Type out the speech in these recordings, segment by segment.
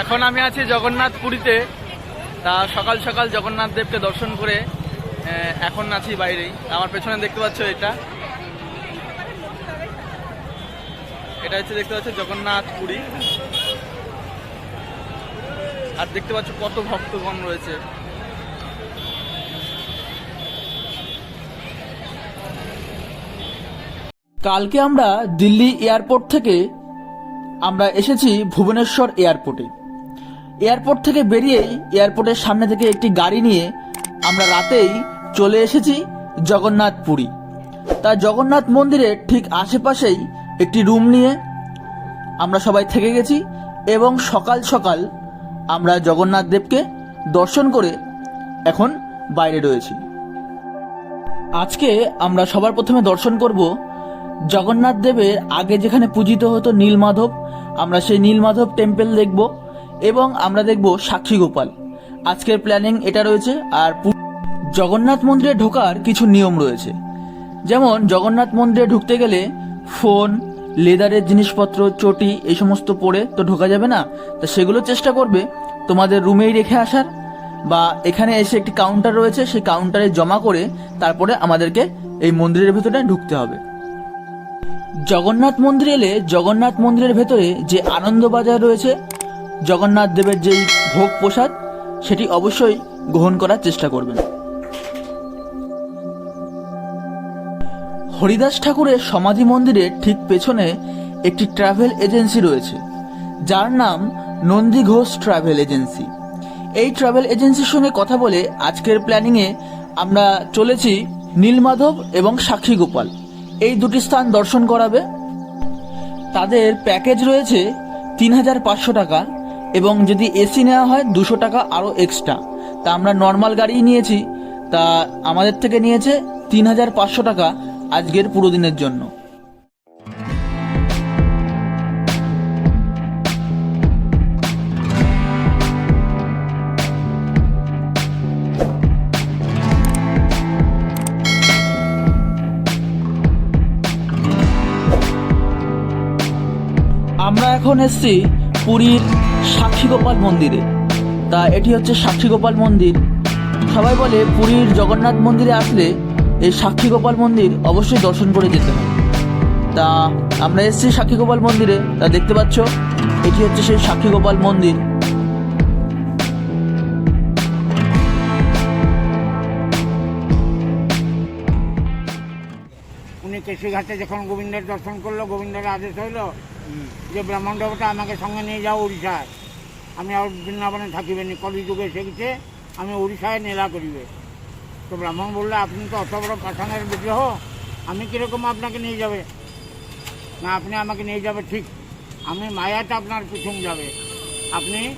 এখন আমি আছি জগন্নাথ পুরীতে তা সকাল সকাল জগন্নাথ দেবকে দর্শন করে এখন আছি বাইরেই। আমার পেছনে দেখতে পাচ্ছ এটা। এটা হচ্ছে দেখতে পাচ্ছ জগন্নাথ পুরী আর দেখতে পাচ্ছ কত ভক্তগণ রয়েছে। কালকে আমরা দিল্লি এয়ারপোর্ট থেকে আমরা এসেছি ভুবনেশ্বর এয়ারপোর্টে। এয়ারপোর্ট থেকে বেরিয়েই এয়ারপোর্টের সামনে থেকে একটি গাড়ি নিয়ে আমরা রাতেই চলে এসেছি জগন্নাথ পুরী তা জগন্নাথ মন্দিরের ঠিক আশেপাশেই একটি রুম নিয়ে আমরা সবাই থেকে গেছি এবং সকাল সকাল আমরা জগন্নাথ দেবকে দর্শন করে এখন বাইরে রয়েছি। আজকে আমরা সবার প্রথমে দর্শন করব জগন্নাথ দেবের আগে যেখানে পূজিত হতো নীলমাধব, আমরা সেই নীলমাধব টেম্পল দেখব। এবং আমরা দেখব সাক্ষী গোপাল। আজকের প্ল্যানিং এটা রয়েছে আর জগন্নাথ মন্দিরে ঢোকার কিছু নিয়ম রয়েছে। যেমন, জগন্নাথ মন্দিরে ঢুকতে গেলে ফোন, লেদারের জিনিসপত্র, চটি, এই সমস্ত পরে তো ঢোকা যাবে না। তো সেগুলো চেষ্টা করবে তোমাদের রুমেই রেখে আসার বা এখানে এসে একটি কাউন্টার রয়েছে, সেই কাউন্টারে জমা করে তারপরে আমাদেরকে এই মন্দিরের ভেতরে ঢুকতে হবে। জগন্নাথ মন্দির এলে জগন্নাথ মন্দিরের ভেতরে যে আনন্দবাজার রয়েছে জগন্নাথ দেবের যেই ভোগ প্রসাদ, সেটি অবশ্যই গ্রহণ করার চেষ্টা করবেন। হরিদাস ঠাকুরের সমাধি মন্দিরের ঠিক পেছনে একটি ট্রাভেল এজেন্সি রয়েছে, যার নাম নন্দী ঘোষ ট্রাভেল এজেন্সি। এই ট্রাভেল এজেন্সির সঙ্গে কথা বলে আজকের প্ল্যানিংয়ে আমরা চলেছি নীলমাধব এবং সাক্ষী গোপাল। এই দুটি স্থান দর্শন করাবে। তাদের প্যাকেজ রয়েছে তিন হাজার পাঁচশো টাকা। এবং যদি এসি নেওয়া হয় দুশো টাকা আরও এক্সট্রা তা আমরা নর্মাল গাড়ি নিয়েছি। তা আমাদের থেকে নিয়েছে তিন হাজার পাঁচশো টাকা আজকের পুরো দিনের জন্য। আমরা এখন এসেছি পুরীর সাক্ষীগোপাল মন্দিরে। তা এটি হচ্ছে সাক্ষীগোপাল মন্দির। সবাই বলে পুরীর জগন্নাথ মন্দিরে আসলে এই সাক্ষীগোপাল মন্দির অবশ্যই দর্শন করে যেতে হয় তা আমরা এসেছি সাক্ষীগোপাল মন্দিরে, তা দেখতে পাচ্ছ, এটি হচ্ছে সেই সাক্ষীগোপাল মন্দির। উনি কেশিঘাটে যখন গোবিন্দের দর্শন করল, গোবিন্দের আদেশ হইল যে ব্রাহ্মণ আমাকে সঙ্গে নিয়ে যাও উড়িষ্যায় আমি আর বৃন্দাবনে থাকিবেনি, কলিযুগে এসে গেছে আমি উড়িষ্যায় নেলা করিবে। তো ব্রাহ্মণ বললে, আপনি তো অত বড় পাঠানের বিগ্রহ, আমি কীরকম আপনাকে নিয়ে যাবে? না, আপনি আমাকে নিয়ে যাবে ঠিক, আমি মায়াটা আপনার প্রথম যাবে। আপনি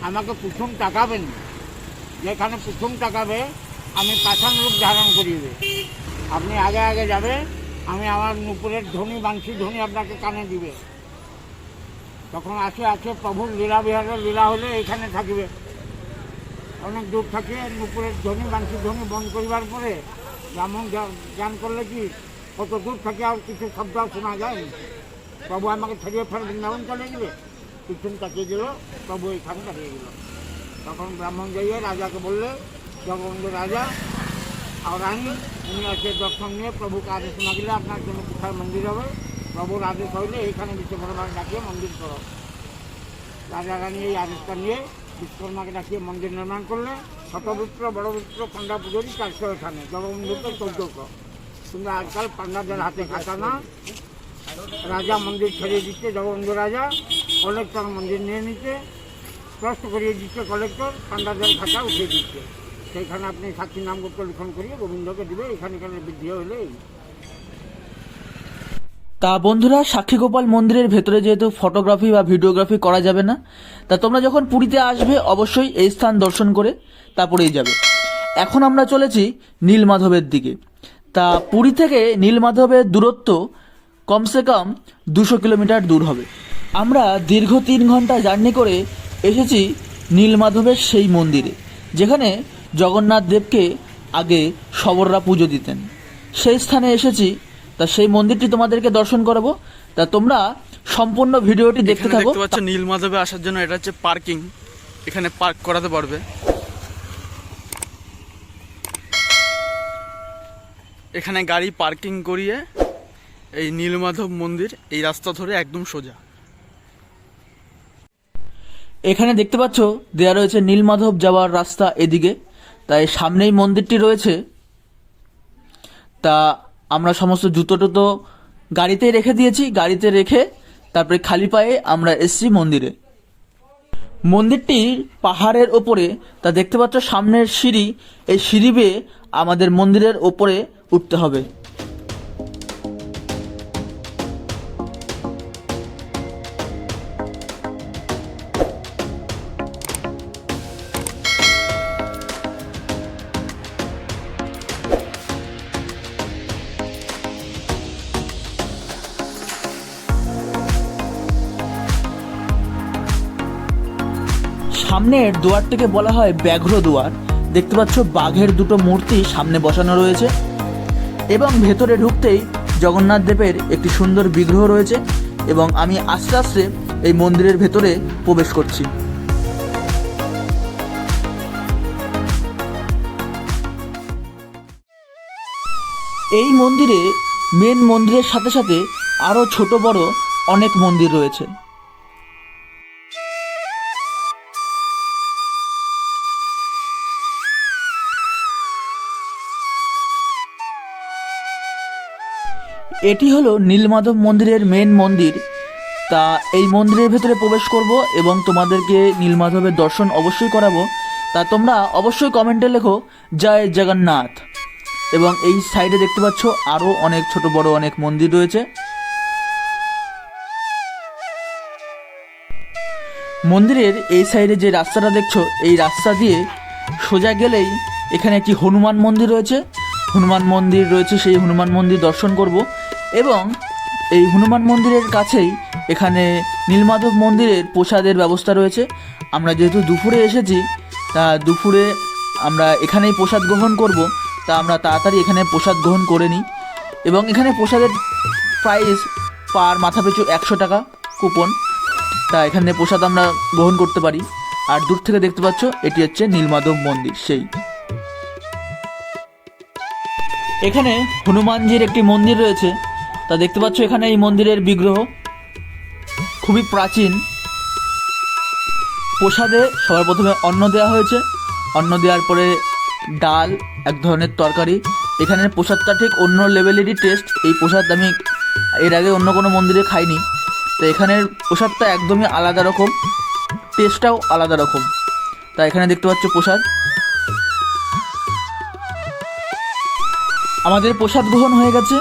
আমাকে প্রথম তাকাবেন। যেখানে প্রথম তাকাবে, আমি পাঠান রূপ ধারণ করিবে। আপনি আগে আগে যাবে, আমি আমার নুপুরের ধ্বনি বাংশী ধ্বনি আপনাকে কানে দিবে। তখন আসে আছে প্রভুর লীলা বিহারের লীলা হলে এখানে থাকিবে। অনেক দূর থাকে, নুপুরের ধ্বনি বাংশী ধ্বনি বন্ধ করিবার পরে ব্রাহ্মণ জ্ঞা- জ্ঞান করলে কি, কত দূর থাকে আর কিছু শব্দ শোনা যায় প্রভু আমাকে ছাড়িয়ে ফের বৃন্দাবন চলে গেলে। পিছন তাকিয়ে দিল প্রভু এখানে দাঁড়িয়ে গেল। তখন ব্রাহ্মণ যাইয়ে রাজাকে বললে, জগবন্ধু রাজা, আর রানী, উনি আছে দর্শন নিয়ে প্রভুকে আদেশ মাগলে আপনার জন্য কোথায় মন্দির হবে? প্রভুর আদেশ হইলে এইখানে বিশ্বকর্মাকে ডাকিয়ে মন্দির করো। রাজা রানী এই আদেশটা নিয়ে বিশ্বকর্মাকে ডাকিয়ে মন্দির নির্মাণ করলে শতবৃত্র বড়বৃত্র পান্ডা পুজোরই চারশো এখানে জগবন্ধুকে চৌদ্দশো কিন্তু আজকাল পান্ডাদের হাতে খাতা না রাজা মন্দির ছেড়ে দিচ্ছে, জগবন্ধু রাজা। কলেক্টর মন্দির নিয়ে নিচ্ছে। প্রশ্ন করিয়ে দিচ্ছে কলেক্টর পান্ডাদের খাতা উঠিয়ে দিচ্ছে। সেইখানে আপনি সাক্ষী নামগুপ্ত লিখন করিয়ে গোবিন্দকে দিবে, এখানে এখানে বৃদ্ধি হলেই? তা বন্ধুরা, সাক্ষীগোপাল মন্দিরের ভেতরে যেহেতু ফটোগ্রাফি বা ভিডিওগ্রাফি করা যাবে না, তা তোমরা যখন পুরীতে আসবে, অবশ্যই এই স্থান দর্শন করে তারপরেই যাবে। এখন আমরা চলেছি নীলমাধবের দিকে। তা পুরী থেকে নীলমাধবের দূরত্ব কমসে কম দুশো কিলোমিটার দূর হবে। আমরা দীর্ঘ তিন ঘণ্টা জার্নি করে এসেছি নীলমাধবের সেই মন্দিরে, যেখানে জগন্নাথ দেবকে আগে শবররা পুজো দিতেন। সেই স্থানে এসেছি তা সেই মন্দিরটি তোমাদেরকে দর্শন করাবো। তা তোমরা সম্পূর্ণ ভিডিওটি দেখতে থাকো। দেখতে পাচ্ছ নীলমাধবে আসার জন্য এটা হচ্ছে পার্কিং। এখানে পার্ক করাতে পারবে। এখানে গাড়ি পার্কিং করিয়ে এই নীলমাধব মন্দির এই রাস্তা ধরে একদম সোজা। এখানে দেখতে পাচ্ছ দেয়া রয়েছে নীলমাধব যাওয়ার রাস্তা এদিকে। তাই সামনেই মন্দিরটি রয়েছে। তা আমরা সমস্ত জুতো টুতো গাড়িতে রেখে দিয়েছি, গাড়িতে রেখে তারপরে খালি পায়ে আমরা এসছি মন্দিরে। মন্দিরটি পাহাড়ের ওপরে, তা দেখতে পাচ্ছ সামনের সিঁড়ি, এই সিঁড়ি বেয়ে আমাদের মন্দিরের ওপরে উঠতে হবে। সামনের দুয়ারটিকে বলা হয় ব্যাঘ্র দুয়ার। দেখতে পাচ্ছ বাঘের দুটো মূর্তি সামনে বসানো রয়েছে। এবং ভেতরে ঢুকতেই জগন্নাথ দেবের একটি সুন্দর বিগ্রহ রয়েছে এবং আমি আস্তে আস্তে এই মন্দিরের ভেতরে প্রবেশ করছি। এই মন্দিরে মেন মন্দিরের সাথে সাথে আরও ছোট বড় অনেক মন্দির রয়েছে। এটি হলো নীলমাধব মন্দিরের মেন মন্দির। তা এই মন্দিরের ভেতরে প্রবেশ করব এবং তোমাদেরকে নীলমাধবের দর্শন অবশ্যই করাবো। তা তোমরা অবশ্যই কমেন্টে লেখো, জয় জগন্নাথ। এবং এই সাইডে দেখতে পাচ্ছ আরও অনেক ছোট বড় অনেক মন্দির রয়েছে। মন্দিরের এই সাইডে যে রাস্তাটা দেখছ, এই রাস্তা দিয়ে সোজা গেলেই এখানে একটি হনুমান মন্দির রয়েছে। হনুমান মন্দির রয়েছে, সেই হনুমান মন্দির দর্শন করব। এবং এই হনুমান মন্দিরের কাছেই এখানে নীলমাধব মন্দিরের প্রসাদের ব্যবস্থা রয়েছে। আমরা যেহেতু দুপুরে এসেছি, তা দুপুরে আমরা এখানেই প্রসাদ গ্রহণ করব। তা আমরা তাড়াতাড়ি এখানে প্রসাদ গ্রহণ করে নিই। এবং এখানে প্রসাদের প্রাইস পার মাথা পিছু একশো টাকা কুপন তা এখানে প্রসাদ আমরা গ্রহণ করতে পারি। আর দূর থেকে দেখতে পাচ্ছ, এটি হচ্ছে নীলমাধব মন্দির, সেই। এখানে হনুমানজির একটি মন্দির রয়েছে। তা দেখতে পাচ্ছ এখানে এই মন্দিরের বিগ্রহ। খুবই প্রাচীন। প্রসাদে সবার প্রথমে অন্ন দেওয়া হয়েছে। অন্ন দেওয়ার পরে ডাল, এক ধরনের তরকারি। এখানের প্রসাদটা ঠিক অন্য লেভেলেরই টেস্ট এই প্রসাদ আমি এর আগে অন্য কোনো মন্দিরে খাইনি। তো এখানের প্রসাদটা একদমই আলাদা রকম। টেস্টটাও আলাদা রকম। তা এখানে দেখতে পাচ্ছ প্রসাদ। আমাদের প্রসাদ গ্রহণ হয়ে গেছে।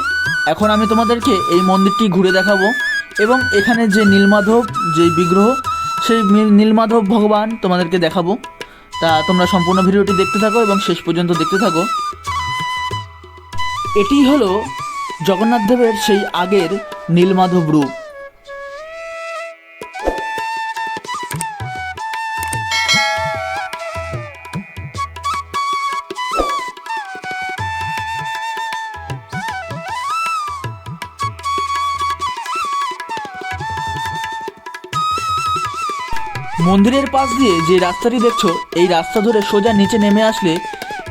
এখন আমি তোমাদেরকে এই মন্দিরটি ঘুরে দেখাবো। এবং এখানে যে নীলমাধব, যে বিগ্রহ, সেই নীল- নীলমাধব ভগবান তোমাদেরকে দেখাবো। তা তোমরা সম্পূর্ণ ভিডিওটি দেখতে থাকো এবং শেষ পর্যন্ত দেখতে থাকো। এটি হলো জগন্নাথ দেবের সেই আগের নীলমাধব রূপ। মন্দিরের পাশ দিয়ে যে রাস্তাটি দেখছ, এই রাস্তা ধরে সোজা নিচে নেমে আসলে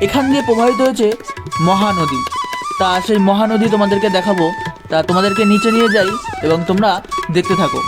এখান দিয়ে প্রবাহিত হয়েছে মহানদী। তা সেই মহানদী তোমাদেরকে দেখাবো। তা তোমাদেরকে নিচে নিয়ে যাই এবং তোমরা দেখতে থাকো।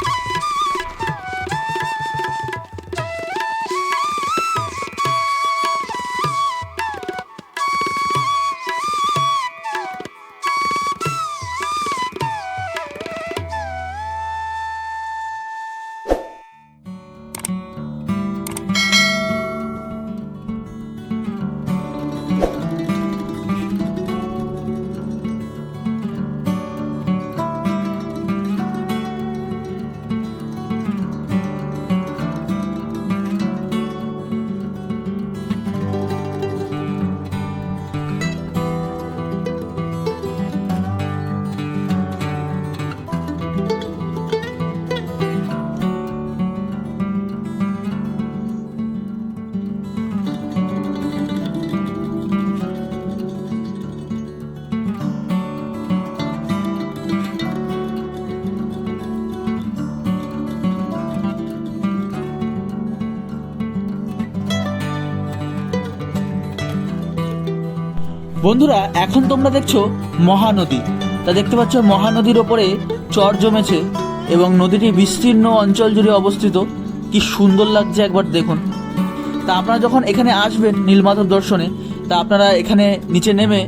বন্ধুরা, এখন তোমরা দেখছ মহানদী। তা দেখতে পাচ্ছ, মহানদীর ওপরে চর জমেছে এবং নদীটি বিস্তীর্ণ অঞ্চল জুড়ে অবস্থিত। কি সুন্দর লাগছে একবার দেখুন। তা আপনারা যখন এখানে আসবেন নীলমাধব দর্শনে, তা আপনারা এখানে নিচে নেমে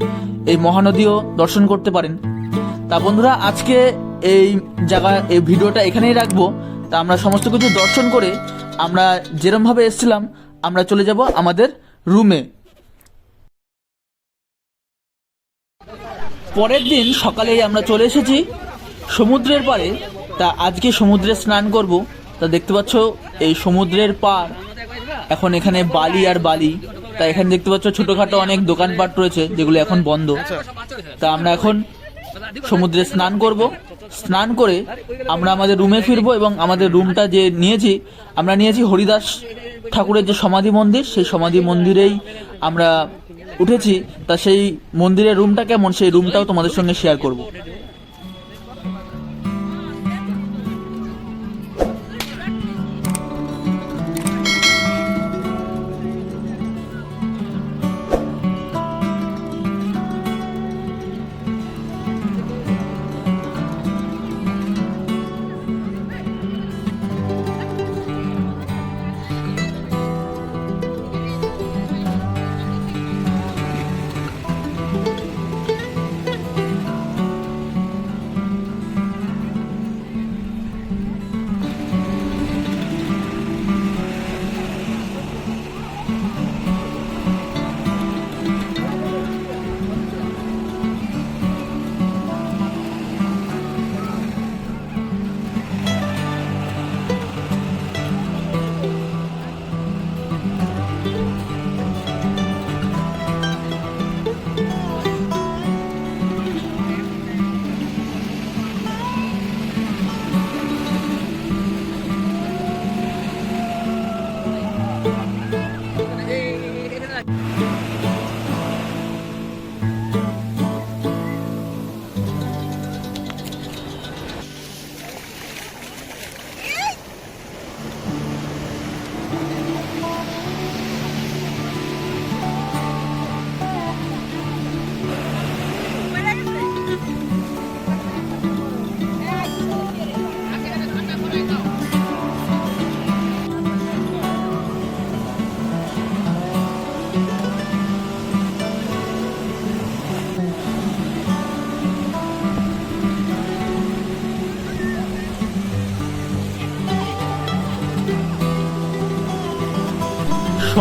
এই মহানদীও দর্শন করতে পারেন। তা বন্ধুরা, আজকে এই জায়গা, এই ভিডিওটা এখানেই রাখব। তা আমরা সমস্ত কিছু দর্শন করে আমরা যেরমভাবে এসেছিলাম, আমরা চলে যাব আমাদের রুমে। পরের দিন সকালেই আমরা চলে এসেছি সমুদ্রের পাড়ে। তা আজকে সমুদ্রে স্নান করব। তা দেখতে পাচ্ছ, এই সমুদ্রের পার এখন এখানে বালি আর বালি। তা এখানে দেখতে পাচ্ছ, ছোটোখাটো অনেক দোকানপাট রয়েছে, যেগুলো এখন বন্ধ। তা আমরা এখন সমুদ্রে স্নান করব। স্নান করে আমরা আমাদের রুমে ফিরবো এবং আমাদের রুমটা যে নিয়েছি, আমরা নিয়েছি হরিদাস ঠাকুরের যে সমাধি মন্দির, সেই সমাধি মন্দিরেই আমরা উঠেছি তা সেই মন্দিরের রুমটা কেমন? সেই রুমটাও তোমাদের সঙ্গে শেয়ার করব।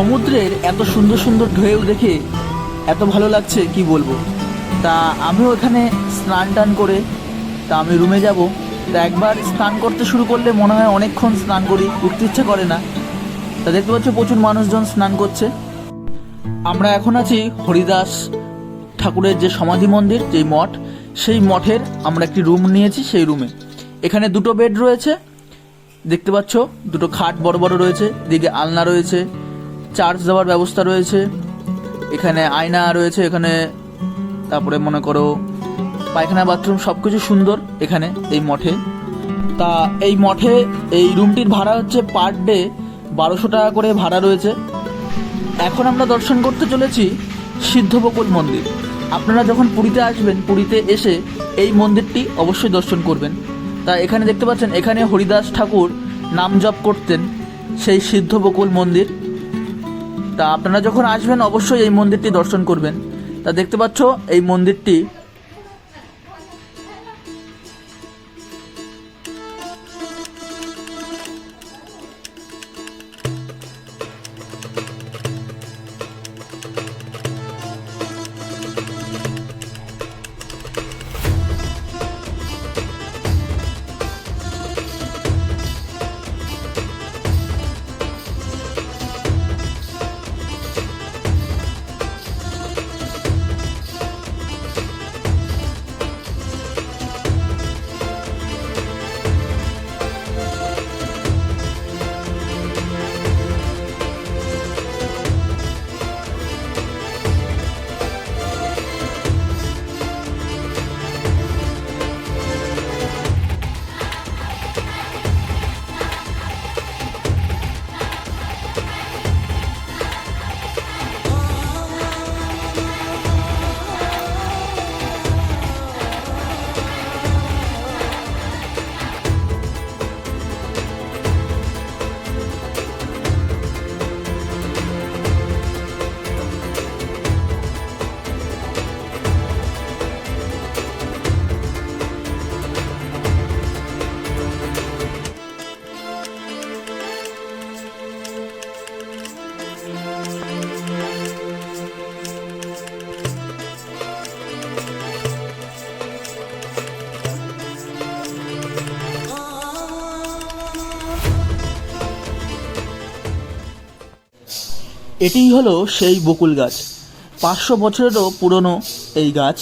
সমুদ্রের এত সুন্দর সুন্দর ঢেউ দেখে এত ভালো লাগছে, কি বলব? তা আমিও এখানে স্নান টান করে, তা আমি রুমে যাব। তা একবার স্নান করতে শুরু করলে মনে হয় অনেকক্ষণ স্নান করি, উঠতে ইচ্ছে করে না। তা দেখতে পাচ্ছ প্রচুর মানুষজন স্নান করছে। আমরা এখন আছি হরিদাস ঠাকুরের যে সমাধি মন্দির, যে মঠ, সেই মঠের আমরা একটি রুম নিয়েছি, সেই রুমে এখানে দুটো বেড রয়েছে। দেখতে পাচ্ছ, দুটো খাট বড় বড় রয়েছে দিকে আলনা রয়েছে চার্জ দেওয়ার ব্যবস্থা রয়েছে। এখানে আয়না রয়েছে এখানে। তারপরে মনে করো পায়খানা, বাথরুম সব কিছু সুন্দর এখানে এই মঠে। তা এই মঠে এই রুমটির ভাড়া হচ্ছে পার ডে বারোশো টাকা করে ভাড়া রয়েছে। এখন আমরা দর্শন করতে চলেছি সিদ্ধবকুল মন্দির। আপনারা যখন পুরীতে আসবেন, পুরীতে এসে এই মন্দিরটি অবশ্যই দর্শন করবেন। তা এখানে দেখতে পাচ্ছেন, এখানে হরিদাস ঠাকুর নাম জপ করতেন সেই সিদ্ধবকুল মন্দির। তা আপনারা যখন আসবেন অবশ্যই এই মন্দিরটি দর্শন করবেন। তা দেখতে পাচ্ছ এই মন্দিরটি এটিই হলো সেই বকুল গাছ। পাঁচশো বছরেরও পুরনো এই গাছ।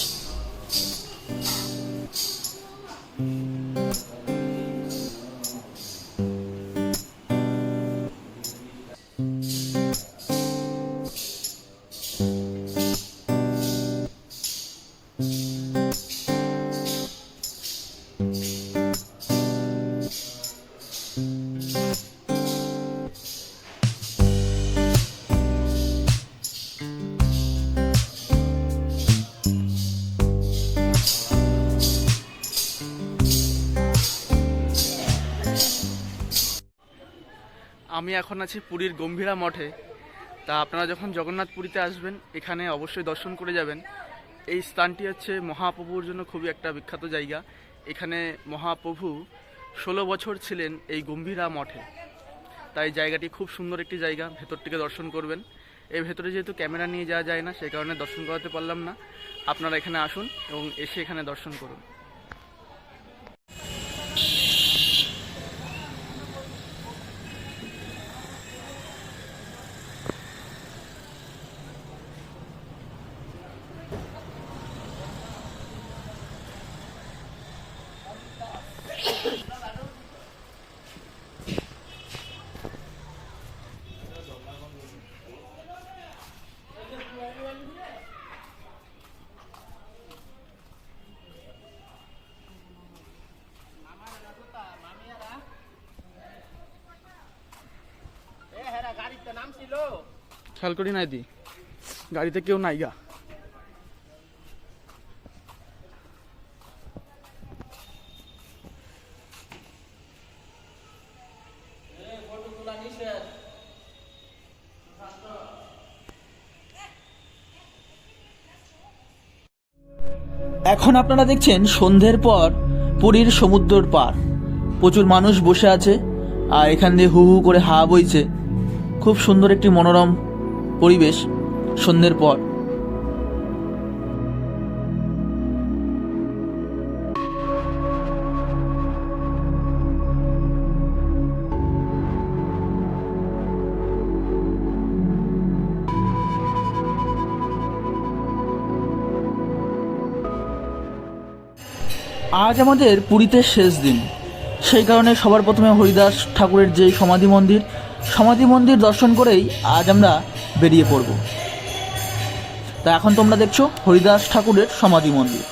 এখন আছি পুরীর গম্ভীরা মঠে। তা আপনারা যখন জগন্নাথ পুরীতে আসবেন, এখানে অবশ্যই দর্শন করে যাবেন। এই স্থানটি হচ্ছে মহাপ্রভুর জন্য খুবই একটা বিখ্যাত জায়গা। এখানে মহাপ্রভু ষোলো বছর ছিলেন এই গম্ভীরা মঠে। তাই জায়গাটি খুব সুন্দর একটি জায়গা ভেতরটিকে দর্শন করবেন। এর ভেতরে যেহেতু ক্যামেরা নিয়ে যাওয়া যায় না সেই কারণে দর্শন করাতে পারলাম না। আপনারা এখানে আসুন এবং এসে এখানে দর্শন করুন। খেয়াল করি নাই দি। গাড়িতে কেউ নাই গা। এখন আপনারা দেখছেন সন্ধ্যের পর পুরীর সমুদ্রের পার। প্রচুর মানুষ বসে আছে, আর এখান দিয়ে হু হু করে হাওয়া বইছে। খুব সুন্দর একটি মনোরম পরিবেশ সন্ধ্যের পর। আজ আমাদের পুরীতে শেষ দিন। সেই কারণে সবার প্রথমে হরিদাস ঠাকুরের যে সমাধি মন্দির সমাধি মন্দির দর্শন করেই আজ আমরা বেরিয়ে পড়ব। তা এখন তোমরা দেখছ হরিদাস ঠাকুরের সমাধি মন্দির।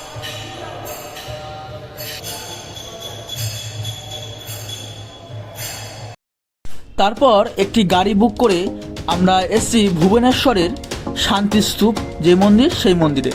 তারপর একটি গাড়ি বুক করে আমরা এসছি ভুবনেশ্বরের শান্তিস্তূপ যে মন্দির সেই মন্দিরে।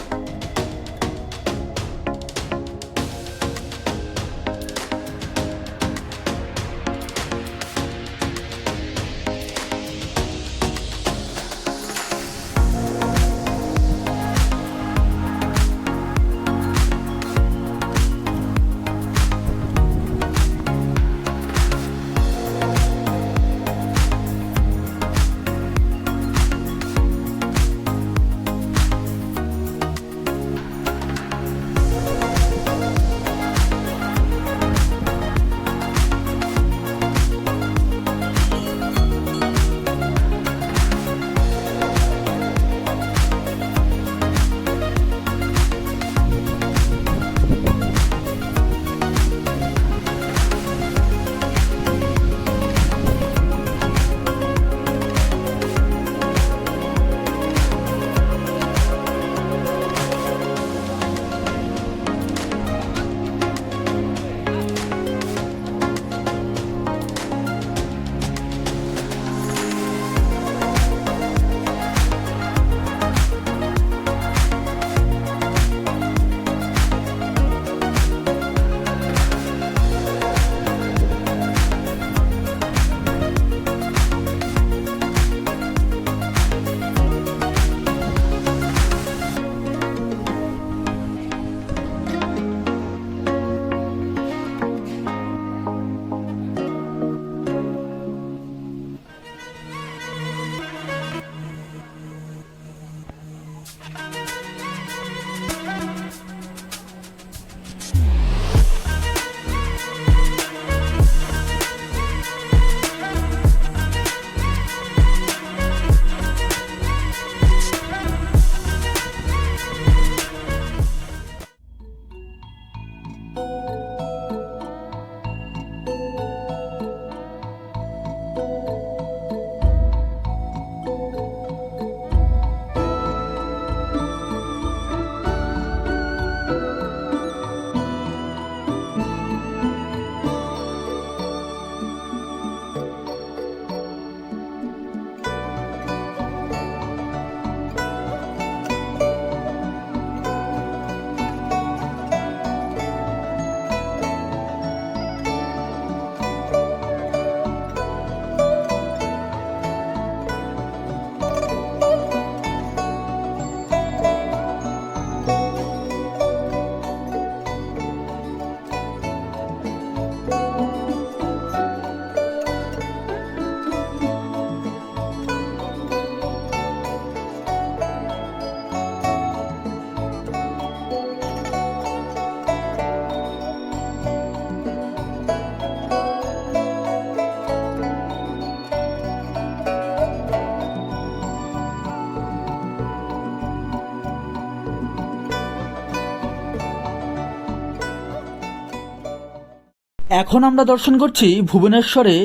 এখন আমরা দর্শন করছি ভুবনেশ্বরে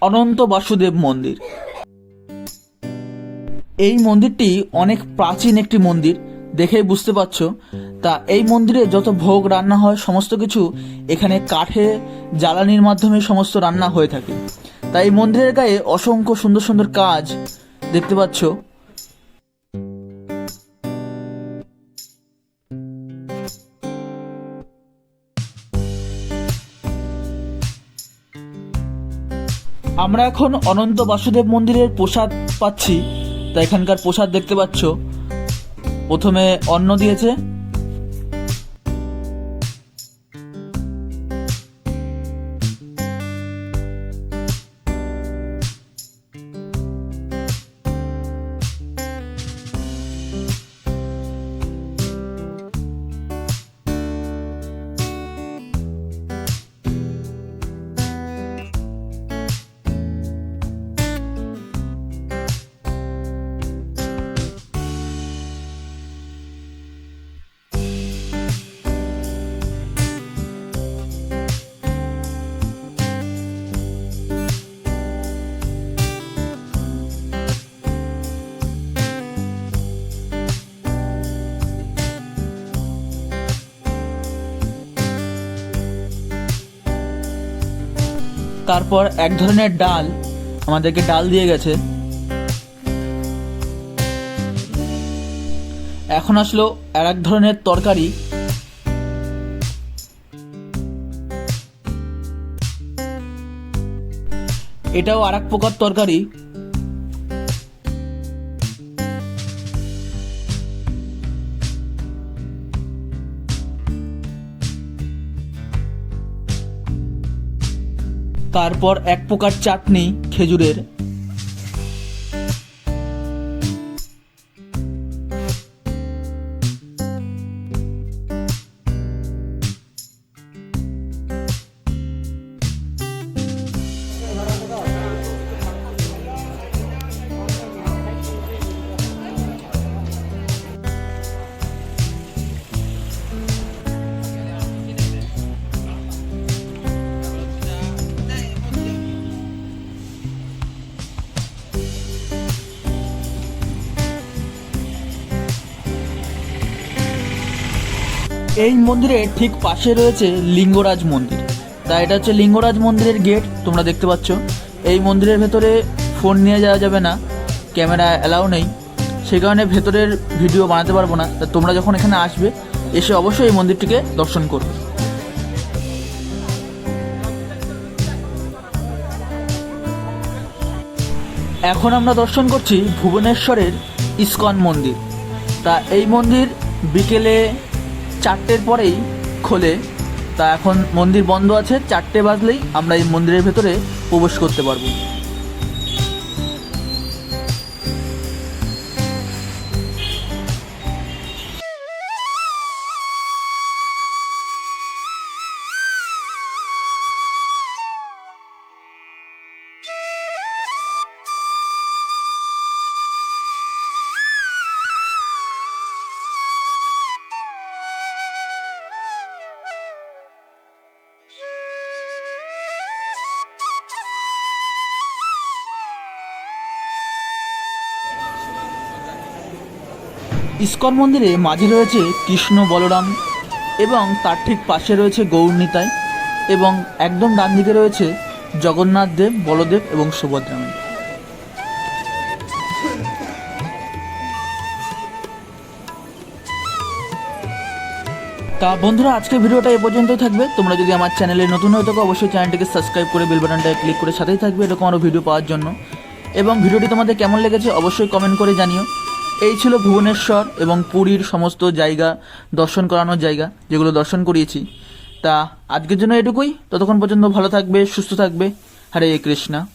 অনন্ত বাসুদেব মন্দির। এই মন্দিরটি অনেক প্রাচীন একটি মন্দির দেখেই বুঝতে পারছ। তা এই মন্দিরে যত ভোগ, রান্না হয়, সমস্ত কিছু এখানে কাঠে, জ্বালানির মাধ্যমে সমস্ত রান্না হয়ে থাকে। তাই মন্দিরের গায়ে অসংখ্য সুন্দর সুন্দর কাজ দেখতে পাচ্ছ। আমরা এখন অনন্ত বাসুদেব মন্দিরের প্রসাদ পাচ্ছি। তা এখানকার প্রসাদ দেখতে পাচ্ছ। প্রথমে অন্ন দিয়েছে। তারপর এক ধরনের ডাল আমাদেরকে ডাল দিয়ে গেছে। এখন আসলো আর এক ধরনের তরকারি। এটাও আর এক প্রকার তরকারি। তারপর এক প্রকার চাটনি খেজুরের। মন্দিরের ঠিক পাশে রয়েছে লিঙ্গরাজ মন্দির। তা এটা হচ্ছে লিঙ্গরাজ মন্দিরের গেট তোমরা দেখতে পাচ্ছ। এই মন্দিরের ভেতরে ফোন নিয়ে যাওয়া যাবে না ক্যামেরা অ্যালাউ নেই। সেই কারণে ভেতরের ভিডিও বানাতে পারব না। তা তোমরা যখন এখানে আসবে, এসে অবশ্যই এই মন্দিরটিকে দর্শন করবে। এখন আমরা দর্শন করছি ভুবনেশ্বরের ইস্কন মন্দির। তা এই মন্দির বিকেলে চারটের পরেই খোলে। তা এখন মন্দির বন্ধ আছে, চারটে বাজলেই আমরা এই মন্দিরের ভেতরে প্রবেশ করতে পারব। ইস্কন মন্দিরে মাঝে রয়েছে কৃষ্ণ বলরাম এবং তার ঠিক পাশে রয়েছে গৌরনীতায় এবং একদম ডান দিকে রয়েছে জগন্নাথ দেব, বলদেব এবং সুভদ্রা মাই। তা বন্ধুরা, আজকের ভিডিওটা এ পর্যন্তই থাকবে। তোমরা যদি আমার চ্যানেলে নতুন হয়ে থাকো, অবশ্যই চ্যানেলটিকে সাবস্ক্রাইব করে বেল বাটনটায় ক্লিক করে সাথেই থাকবে এরকম আরও ভিডিও পাওয়ার জন্য। এবং ভিডিওটি তোমাদের কেমন লেগেছে, অবশ্যই কমেন্ট করে জানিও। এই ছিল ভুবনেশ্বর এবং পুরীর সমস্ত জায়গা, দর্শন করানোর জায়গা, যেগুলো দর্শন করিয়েছি। তা আজকের জন্য এটুকুই। ততক্ষণ পর্যন্ত ভালো থাকবে, সুস্থ থাকবে। হরে কৃষ্ণা।